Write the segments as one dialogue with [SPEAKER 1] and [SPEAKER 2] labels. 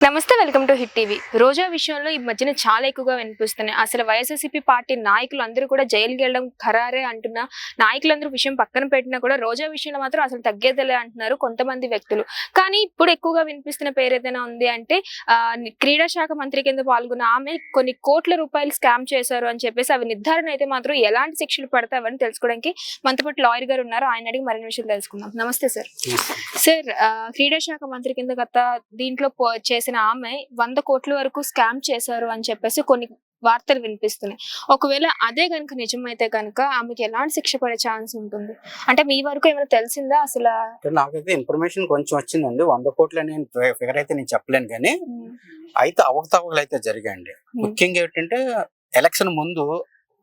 [SPEAKER 1] నమస్తే welcome to Hit TV. Roja విషయంలో ఈ మధ్యన చాలా ఎక్కువగా వినిపిస్తున్నాయి. అసలు వైఎస్ఆర్సీపీ పార్టీ నాయకులు అందరూ కూడా జైలుకి వెళ్ళడం ఖరారే అంటున్నా నాయకులందరూ విషయం పక్కన పెట్టినా కూడా రోజా విషయంలో మాత్రం అసలు తగ్గేదిలే అంటున్నారు కొంతమంది వ్యక్తులు. కానీ ఇప్పుడు ఎక్కువగా వినిపిస్తున్న పేరు ఏదైనా ఉంది అంటే క్రీడా శాఖ మంత్రి కింద పాల్గొన్న ఆమె కొన్ని కోట్ల రూపాయలు స్కామ్ చేశారు అని చెప్పేసి అవి నిర్ధారణ అయితే మాత్రం ఎలాంటి శిక్షలు పడతావని తెలుసుకోవడానికి మనతో పాటు లాయర్ గారు ఉన్నారు. ఆయన అడిగి మరిన్ని విషయాలు తెలుసుకుందాం. నమస్తే సార్. సార్ క్రీడా శాఖ మంత్రి కింద గత దీంట్లో పో- చేసిన ఆమె వంద కోట్ల వరకు స్కామ్ చేశారు అని చెప్పేసి కొన్ని వార్తలు వినిపిస్తున్నాయి. ఒకవేళ అదే కనుక నిజమైతే కనుక ఆమెకి ఎలాంటి శిక్ష పడే ఛాన్స్ ఉంటుంది? అంటే మీ వరకు ఏమైనా తెలిసిందా అసలు?
[SPEAKER 2] నాకైతే ఇన్ఫర్మేషన్ కొంచెం వచ్చిందండి. వంద కోట్లు ఫిగర్ అయితే నేను చెప్పలేను కానీ అయితే అవకతవకలు అయితే జరిగాయండి. ముఖ్యంగా ఏంటంటే ఎలక్షన్ ముందు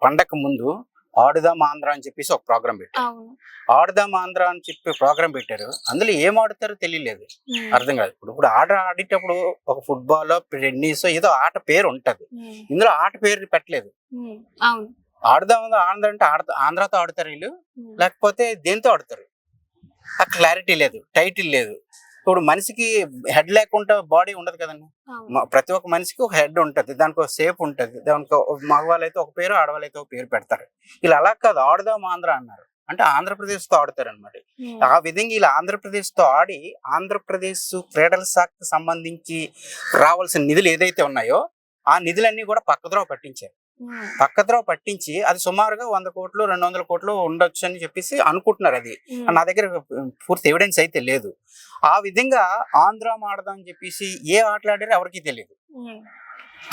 [SPEAKER 2] పండగ ముందు ఆడుదాం ఆంధ్ర అని చెప్పేసి ఒక ప్రోగ్రామ్ పెట్టారు. ఆడుదాం ఆంధ్ర అని చెప్పి ప్రోగ్రామ్ పెట్టారు. అందులో ఏం ఆడుతారో తెలియలేదు. అర్థం కాదు. ఇప్పుడు ఇప్పుడు ఆట ఆడేటప్పుడు ఒక ఫుట్బాల్ టెన్నిస్ ఏదో ఆట పేరు ఉంటది. ఇందులో ఆట పేరు పెట్టలేదు. ఆడుదాం ఆంధ్ర అంటే ఆడతా ఆంధ్రాతో ఆడతారు వీళ్ళు. లేకపోతే దేంతో ఆడతారు? ఆ క్లారిటీ లేదు టైటిల్ లేదు. ఇప్పుడు మనిషికి హెడ్ లేకుండా బాడీ ఉండదు కదండి. ప్రతి ఒక్క మనిషికి ఒక హెడ్ ఉంటది. దానికి ఒక షేప్ ఉంటది. దానికి ఒక- మగవాళ్ళు అయితే ఒక పేరు ఆడవాళ్ళు అయితే ఒక పేరు పెడతారు. ఇలా అలా కాదు ఆడుదాం ఆంధ్ర అన్నారు. అంటే ఆంధ్రప్రదేశ్తో ఆడతారు అనమాట. ఆ విధంగా ఇలా ఆంధ్రప్రదేశ్తో ఆడి ఆంధ్రప్రదేశ్ క్రీడల శాఖకు సంబంధించి రావాల్సిన నిధులు ఏదైతే ఉన్నాయో ఆ నిధులన్నీ కూడా పక్కద్రోవ పట్టించారు. పక్కద్రోవ పట్టించి అది సుమారుగా వంద కోట్లు రెండు వందల కోట్లు ఉండొచ్చు అని చెప్పేసి అనుకుంటున్నారు అది. నా దగ్గర పూర్తి ఎవిడెన్స్ అయితే లేదు. ఆ విధంగా ఆంధ్ర ఆడదాం అని చెప్పేసి ఏ ఆటలు ఆడారో ఎవరికి తెలియదు.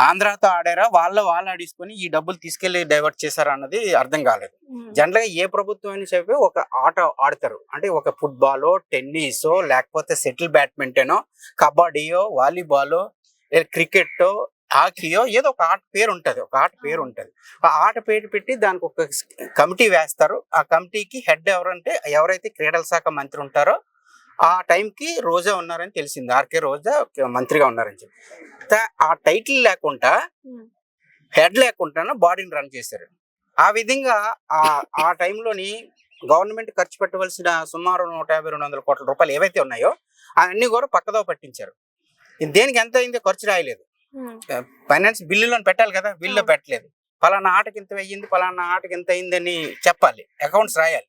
[SPEAKER 2] ఆంధ్రాతో ఆడారా? వాళ్ళ వాళ్ళు ఆడించుకొని ఈ డబ్బులు తీసుకెళ్ళి డైవర్ట్ చేశారా అన్నది అర్థం కాలేదు. జనరల్గా ఏ ప్రభుత్వం అని చెప్పి ఒక ఆట ఆడతారు. అంటే ఒక ఫుట్బాలో టెన్నిసో లేకపోతే సెటిల్ బ్యాడ్మింటనో కబడ్డీయో వాలీబాలో క్రికెట్ హాకీయో ఏదో ఒక ఆట పేరు ఉంటది ఒక ఆట పేరు ఉంటది ఆ ఆట పేరు పెట్టి దానికి ఒక కమిటీ వేస్తారు. ఆ కమిటీకి హెడ్ ఎవరంటే ఎవరైతే క్రీడల శాఖ మంత్రి ఉంటారో ఆ టైంకి రోజా ఉన్నారని తెలిసింది. ఆర్కే రోజా మంత్రిగా ఉన్నారని చెప్పి. ఆ టైటిల్ లేకుండా. హెడ్ లేకుండా బాడీని రన్ చేశారు. ఆ విధంగా ఆ ఆ టైంలోని గవర్నమెంట్ ఖర్చు పెట్టవలసిన సుమారు నూట యాభై రెండు వందల కోట్ల రూపాయలు ఏవైతే ఉన్నాయో అవన్నీ కూడా పక్కదో పట్టించారు. దేనికి ఎంత అయిందో ఖర్చు రాయలేదు. ఫైనాన్స్ బిల్లులో పెట్టాలి కదా బిల్లు
[SPEAKER 1] అవును.
[SPEAKER 2] పెట్టలేదు. పలానా ఆటకి ఇంత అయ్యింది పలానా ఆటకి ఎంత అయిందని చెప్పాలి. అకౌంట్స్ రాయాలి.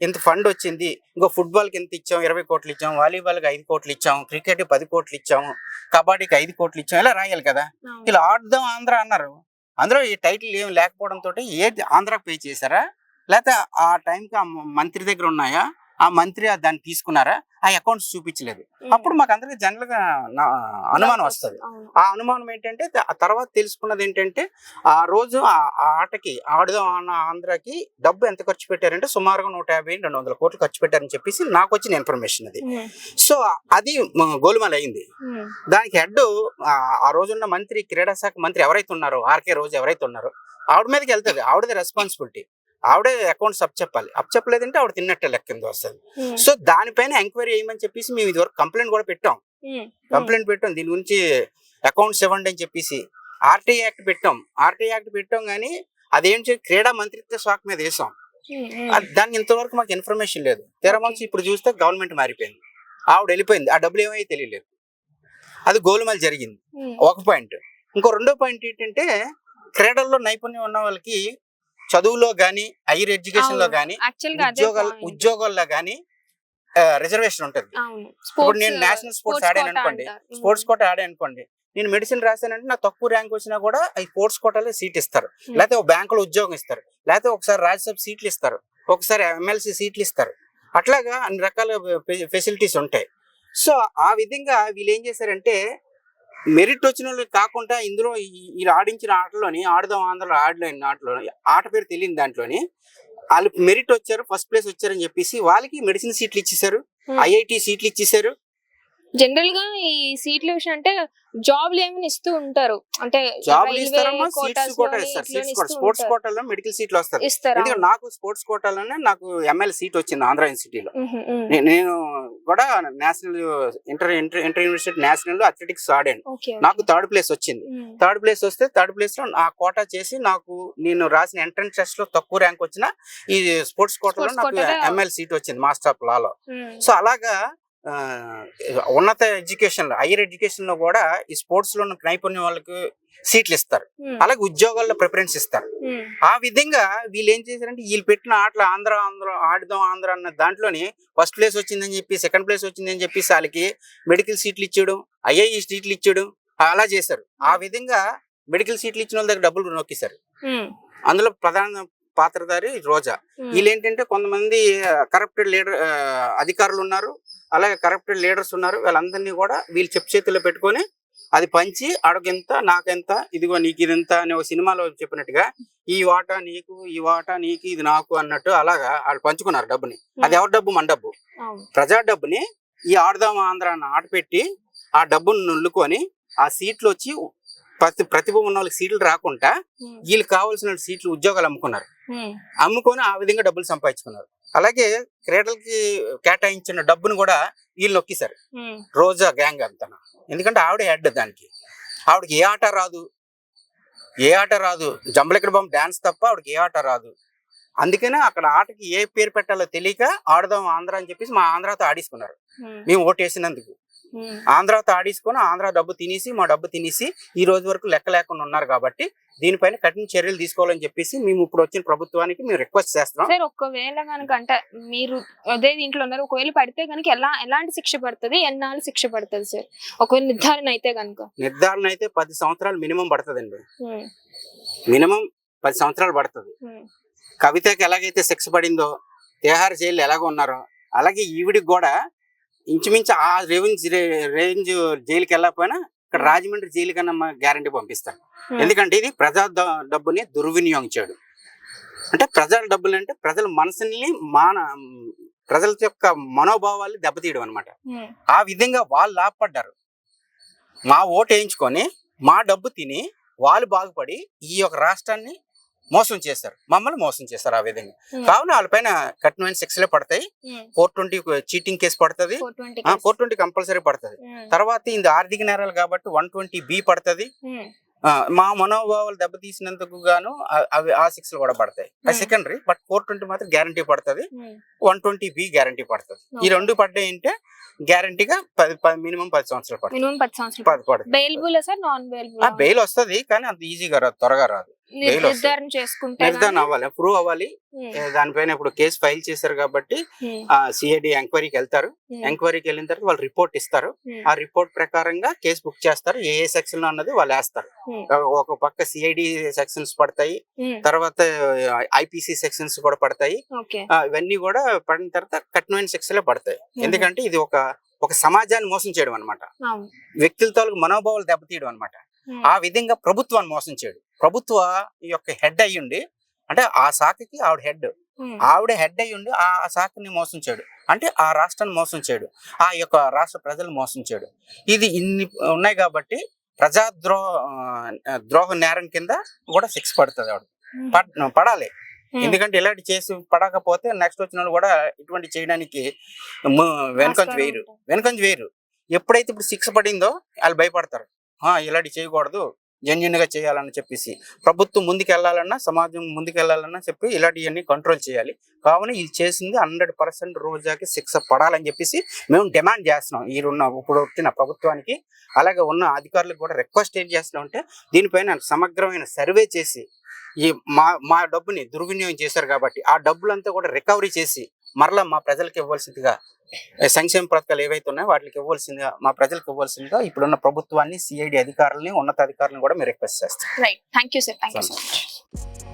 [SPEAKER 2] ఇంత ఫండ్ వచ్చింది ఇంకో ఫుట్బాల్కి ఎంత ఇచ్చాం ఇరవై కోట్లు ఇచ్చాం వాలీబాల్కి ఐదు కోట్లు ఇచ్చాం క్రికెట్ పది కోట్లు ఇచ్చాము కబడ్డీకి ఐదు కోట్లు ఇచ్చాం ఇలా రాయాలి కదా. ఇలా ఆడుదాం ఆంధ్ర అన్నారు. అందులో ఈ టైటిల్ ఏం లేకపోవడం తోటి ఏది ఆంధ్రాకి పే చేశారా? లేకపోతే ఆ టైంకి ఆ మంత్రి దగ్గర ఉన్నాయా? ఆ మంత్రి ఆ దాన్ని తీసుకున్నారా ఆ అకౌంట్స్ చూపించలేదు. అప్పుడు మాకు అందరికి జనరల్గా నా- అనుమానం వస్తుంది. ఆ అనుమానం ఏంటంటే తర్వాత తెలుసుకున్నది ఏంటంటే ఆ రోజు ఆ ఆటకి ఆడుదాం అన్న ఆంధ్రాకి డబ్బు ఎంత ఖర్చు పెట్టారంటే సుమారుగా నూట యాభై రెండు వందల కోట్లు ఖర్చు పెట్టారని చెప్పేసి నాకు వచ్చిన ఇన్ఫర్మేషన్ అది. సో అది గోలుమాల అయింది. దానికి హెడ్ ఆ రోజున్న మంత్రి క్రీడా శాఖ మంత్రి ఎవరైతే ఉన్నారో ఆర్కే రోజు ఎవరైతే ఉన్నారో ఆవిడ మీదకి వెళ్తుంది ఆవిడది రెస్పాన్సిబిలిటీ ఆవిడే అకౌంట్స్ అప్ చెప్పాలి. అప్ చెప్పలేదంటే ఆవిడ తిన్నట్టే లెక్క కింద వస్తుంది. సో దానిపైన ఎంక్వైరీ చేయమని చెప్పేసి మేము ఇదివరకు కంప్లైంట్ కూడా పెట్టాం. కంప్లైంట్ పెట్టాం. దీని గురించి అకౌంట్స్ ఇవ్వండి అని చెప్పేసి ఆర్టీ యాక్ట్ పెట్టాం. ఆర్టీ యాక్ట్ పెట్టాం కానీ అదేంటి క్రీడా మంత్రిత్వ శాఖ మీద వేసాం. దానికి ఇంతవరకు మాకు ఇన్ఫర్మేషన్ లేదు. తెరమంచి ఇప్పుడు చూస్తే గవర్నమెంట్ మారిపోయింది. ఆవిడ వెళ్ళిపోయింది. ఆ డబ్బులు ఏమో తెలియలేదు. అది గోలుమాల జరిగింది. ఒక పాయింట్. ఇంకో రెండో పాయింట్ ఏంటంటే క్రీడల్లో నైపుణ్యం ఉన్న వాళ్ళకి చదువులో గానీ హైయర్
[SPEAKER 1] ఎడ్యుకేషన్లో అదే
[SPEAKER 2] ఉద్యోగాల. ఉద్యోగాల్లో గానీ రిజర్వేషన్ ఉంటుంది. ఇప్పుడు నేను నేషనల్ స్పోర్ట్స్ ఆడాను అనుకోండి. స్పోర్ట్స్ కోట ఆడాను అనుకోండి నేను మెడిసిన్ రాశానంటే నాకు తక్కువ ర్యాంక్ వచ్చినా కూడా ఈ స్పోర్ట్స్ కోటాలో సీట్ ఇస్తారు. లేకపోతే ఒక బ్యాంకులో ఉద్యోగం ఇస్తారు. లేకపోతే ఒకసారి రాజ్యసభ సీట్లు ఇస్తారు. ఒకసారి ఎమ్మెల్సీ సీట్లు ఇస్తారు. అట్లాగా అన్ని రకాల ఫెసిలిటీస్ ఉంటాయి. సో ఆ విధంగా వీళ్ళు ఏం చేశారంటే మెరిట్ వచ్చిన వాళ్ళు కాకుండా ఇందులో ఈ- వీళ్ళు ఆడించిన ఆటలోని ఆడదాం ఆంధ్రలో ఆడలేని ఆటలో ఆట పేరు తెలియని దాంట్లోని వాళ్ళు మెరిట్ వచ్చారు ఫస్ట్ ప్లేస్ వచ్చారని చెప్పేసి వాళ్ళకి మెడిసిన్ సీట్లు ఇచ్చేసారు. ఐఐటి సీట్లు ఇచ్చేసారు
[SPEAKER 1] జనరల్గా ఈ సీట్ల విషయం అంటే జాబ్లు ఏమైనా ఇస్తూ ఉంటారు. అంటే
[SPEAKER 2] స్పోర్ట్స్. కోటాలో మెడికల్ సీట్లు వస్తారు.
[SPEAKER 1] ఇస్తారు?
[SPEAKER 2] నాకు స్పోర్ట్స్ కోటాలోనే నాకు ఎంఎల్ సీట్ వచ్చింది ఆంధ్ర యూనివర్సిటీలో. నేను కూడా national inter inter inter university national athletics ఆడాను. నాకు థర్డ్ ప్లేస్ వచ్చింది. థర్డ్ ప్లేస్ వస్తే థర్డ్ ప్లేస్లో ఆ కోటా చేసి నాకు నేను రాసిన ఎంట్రన్స్ టెస్ట్లో తక్కువ ర్యాంక్ వచ్చిన ఈ స్పోర్ట్స్ కోటాలో నాకు ఎంఎల్ సీట్ వచ్చింది మాస్టర్ ఆఫ్ లాలో. సో అలాగా ఉన్నత ఎడ్యుకేషన్లో హైయర్ ఎడ్యుకేషన్లో కూడా ఈ స్పోర్ట్స్లో ఉన్న నైపుణ్యం వాళ్ళకి సీట్లు ఇస్తారు. అలాగే ఉద్యోగాల్లో ప్రిఫరెన్స్ ఇస్తారు. ఆ విధంగా వీళ్ళు ఏం చేశారంటే వీళ్ళు పెట్టిన ఆటలు ఆంధ్ర ఆంధ్ర ఆడుదాం ఆంధ్ర అన్న దాంట్లోని ఫస్ట్ ప్లేస్ వచ్చిందని చెప్పి సెకండ్ ప్లేస్ వచ్చిందని చెప్పి వాళ్ళకి మెడికల్ సీట్లు ఇచ్చేయడం ఐఐఈ సీట్లు ఇచ్చేయడం అలా చేశారు. ఆ విధంగా మెడికల్ సీట్లు ఇచ్చిన వాళ్ళ దగ్గర డబ్బులు నొక్కేశారు. అందులో ప్రధాన పాత్రధారి రోజా.
[SPEAKER 1] ఉమ్,
[SPEAKER 2] వీళ్ళు ఏంటంటే కొంతమంది కరప్టెడ్ లీడర్ అధికారులు ఉన్నారు. అలాగే కరప్టెడ్ లీడర్స్ ఉన్నారు. వీళ్ళందరినీ కూడా వీళ్ళు చెప్పు చేతుల్లో పెట్టుకొని అది పంచి అడగెంత నాకెంత ఇదిగో నీకు ఇదంత అని ఒక సినిమాలో చెప్పినట్టుగా ఈ వాటా నీకు ఈ వాటా నీకు ఇది నాకు అన్నట్టు అలాగా వాళ్ళు పంచుకున్నారు డబ్బుని. అది ఎవరి డబ్బు? మన డబ్బు. ప్రజా డబ్బుని ఈ ఆడదాం ఆంధ్ర అన్న ఆట పెట్టి ఆ డబ్బును నుల్లుకొని ఆ సీట్లు వచ్చి ప్రతి ప్రతిభ ఉన్న వాళ్ళకి సీట్లు రాకుండా
[SPEAKER 1] ఉమ్,
[SPEAKER 2] వీళ్ళకి కావాల్సిన సీట్లు ఉద్యోగాలు అమ్ముకున్నారు. అమ్ముకొని ఆ విధంగా డబ్బులు సంపాదించుకున్నారు. అలాగే క్రీడలకి కేటాయించిన డబ్బును కూడా వీళ్ళు నొక్కేశారు. రోజా గ్యాంగ్ అంతా ఎందుకంటే ఆవిడ హెడ్ దానికి. ఆవిడకి ఏ ఆట రాదు. ఏ ఆట రాదు. జంబలెక్కడ బొమ్మ డాన్స్ తప్ప ఆవిడకి ఏ ఆట రాదు. అందుకనే అక్కడ ఆటకి ఏ పేరు పెట్టాలో తెలియక ఆడదాం ఆంధ్ర అని చెప్పేసి మా ఆంధ్రాతో ఆడేసుకున్నారు. మేము ఓటేసినందుకు. ఆంధ్రాతో ఆడేసుకొని ఆంధ్ర డబ్బు తినేసి మా డబ్బు తినేసి ఈ రోజు వరకు లెక్క లేకుండా ఉన్నారు కాబట్టి దీనిపైన కఠిన చర్యలు తీసుకోవాలని చెప్పేసి మేము ఇప్పుడు వచ్చిన ప్రభుత్వానికి మేము రిక్వెస్ట్ చేస్తున్నాం.
[SPEAKER 1] సార్ ఒకవేళ కనుక అంటే మీరు అదే దీంట్లో ఉన్నారు ఒకవేళ పడితే కనుక ఎలా ఎలాంటి శిక్ష పడుతుంది ఎన్నాళ్ళు శిక్ష పడుతుంది సార్? ఒకవేళ నిర్ధారణ అయితే కనుక
[SPEAKER 2] నిర్ధారణ అయితే పది సంవత్సరాలు మినిమం పడుతుందండి. మినిమం పది సంవత్సరాలు పడుతుంది. కవితకి ఎలాగైతే శిక్ష పడిందో తిహార్ జైలు ఎలాగ ఉన్నారో అలాగే ఈవిడికి కూడా ఇంచుమించు ఆ రేంజ్ రేంజ్ జైలుకి వెళ్ళకపోయినా ఇక్కడ రాజమండ్రి జైలు కన్నా గ్యారంటీ పంపిస్తాను. ఎందుకంటే ఇది ప్రజా డబ్బుని దుర్వినియోగించాడు అంటే ప్రజల డబ్బులు అంటే ప్రజల మనసుని మాన ప్రజల యొక్క మనోభావాలు దెబ్బతీయడం అనమాట ఆ విధంగా వాళ్ళు లాభపడ్డారు. మా ఓటు వేయించుకొని మా డబ్బు తిని వాళ్ళు బాగుపడి ఈ యొక్క రాష్ట్రాన్ని మోసం చేశారు. మమ్మల్ని మోసం చేశారు ఆ విధంగా.
[SPEAKER 1] ఉమ్,
[SPEAKER 2] కావున వాళ్ళపైన కఠినమైన శిక్షలే పడతాయి. ఫోర్ ట్వంటీ చీటింగ్ కేసు పడుతుంది.
[SPEAKER 1] 420
[SPEAKER 2] ఫోర్ ట్వంటీ కంపల్సరీ పడుతుంది.
[SPEAKER 1] ఉమ్,
[SPEAKER 2] తర్వాత ఇది ఆర్థిక నేరాలు కాబట్టి వన్ ట్వంటీ బి పడుతుంది. మా మనోభావాలు దెబ్బతీసినందుకు గాను అవి ఆ శిక్షలు కూడా పడతాయి. అది
[SPEAKER 1] Hmm.
[SPEAKER 2] Secondary but four twenty మాత్రం గ్యారంటీ పడుతుంది. వన్ ట్వంటీ బి గ్యారంటీ పడుతుంది. ఈ. రెండు పడ్డాయి అంటే గ్యారంటీగా పది మినిమం పది సంవత్సరాలు పడుతుంది.
[SPEAKER 1] మినిమం పది సంవత్సరాలు
[SPEAKER 2] పడుతుంది. బెయిల్ వస్తది కానీ అంత ఈజీగా రాదు త్వరగా రాదు.
[SPEAKER 1] నిర్ధారణ
[SPEAKER 2] అవ్వాలి ప్రూవ్ అవ్వాలి. ఏ, దానిపైన ఇప్పుడు కేసు ఫైల్ చేశారు కాబట్టి సిఐడి ఎంక్వైరీకి వెళ్తారు.
[SPEAKER 1] ఉమ్,
[SPEAKER 2] ఎంక్వైరీకి వెళ్ళిన తర్వాత వాళ్ళు రిపోర్ట్ ఇస్తారు. ఆ రిపోర్ట్ ప్రకారంగా కేసు బుక్ చేస్తారు. ఏ ఏ సెక్షన్లో అన్నది వాళ్ళు వేస్తారు. ఒక పక్క సిఐడి సెక్షన్స్ పడతాయి. తర్వాత ఐపీసీ సెక్షన్స్ కూడా పడతాయి. ఇవన్నీ కూడా పడిన తర్వాత కఠినమైన శిక్షలే పడతాయి. ఎందుకంటే ఇది ఒక ఒక సమాజాన్ని మోసం చేయడం అనమాట
[SPEAKER 1] అవును.
[SPEAKER 2] వ్యక్తుల తాలూకు మనోభావాలు దెబ్బతీయడం అనమాట ఆ విధంగా ప్రభుత్వాన్ని మోసం చేయడు. ప్రభుత్వ ఈ యొక్క హెడ్ అయ్యుండి అంటే ఆ శాఖకి ఆవిడ హెడ్. ఆవిడ హెడ్ అయ్యుండి ఆ శాఖని మోసం చేయడు అంటే ఆ రాష్ట్రాన్ని మోసం చేయడు ఆ యొక్క రాష్ట్ర ప్రజలు మోసం చేయడు ఇది ఇన్ని ఉన్నాయి కాబట్టి ప్రజాద్రోహ ఆ, ద్రోహ నేరం కింద కూడా శిక్ష పడుతుంది ఆవిడ. పడాలి. ఎందుకంటే ఇలాంటి చేసి పడకపోతే నెక్స్ట్ వచ్చిన వాళ్ళు కూడా ఇటువంటి చేయడానికి
[SPEAKER 1] ఆస్కారం
[SPEAKER 2] వేయరు. వెనకంజ వేయరు. ఎప్పుడైతే ఇప్పుడు శిక్ష పడిందో వాళ్ళు భయపడతారు. "ఆ, ఇలాంటి చేయకూడదు. జెన్యున్గా చేయాలని చెప్పేసి. ప్రభుత్వం ముందుకెళ్ళాలన్నా సమాజం ముందుకెళ్ళాలన్నా చెప్పి ఇలాంటివన్నీ కంట్రోల్ చేయాలి. కావున ఇది చేసింది హండ్రెడ్ పర్సెంట్ రోజాకి శిక్ష పడాలని చెప్పేసి మేము డిమాండ్ చేస్తున్నాం. ఈరున్న ఇప్పుడు వచ్చిన ప్రభుత్వానికి అలాగే ఉన్న అధికారులకు కూడా రిక్వెస్ట్ ఏం చేస్తున్నాం అంటే దీనిపైన సమగ్రమైన సర్వే చేసి ఈ మా మా డబ్బుని దుర్వినియోగం చేశారు కాబట్టి ఆ డబ్బులంతా కూడా రికవరీ చేసి మరలా మా ప్రజలకు ఇవ్వాల్సిందిగా సంక్షేమ పథకాలు ఏవైతే ఉన్నాయో వాటికి ఇవ్వాల్సిందిగా మా ప్రజలకు ఇవ్వాల్సిందిగా ఇప్పుడున్న ప్రభుత్వాన్ని సిఐడి అధికారులని ఉన్నత అధికారులను కూడా మేము రిక్వెస్ట్ చేస్తాం.
[SPEAKER 1] Right thank you sir thank you so much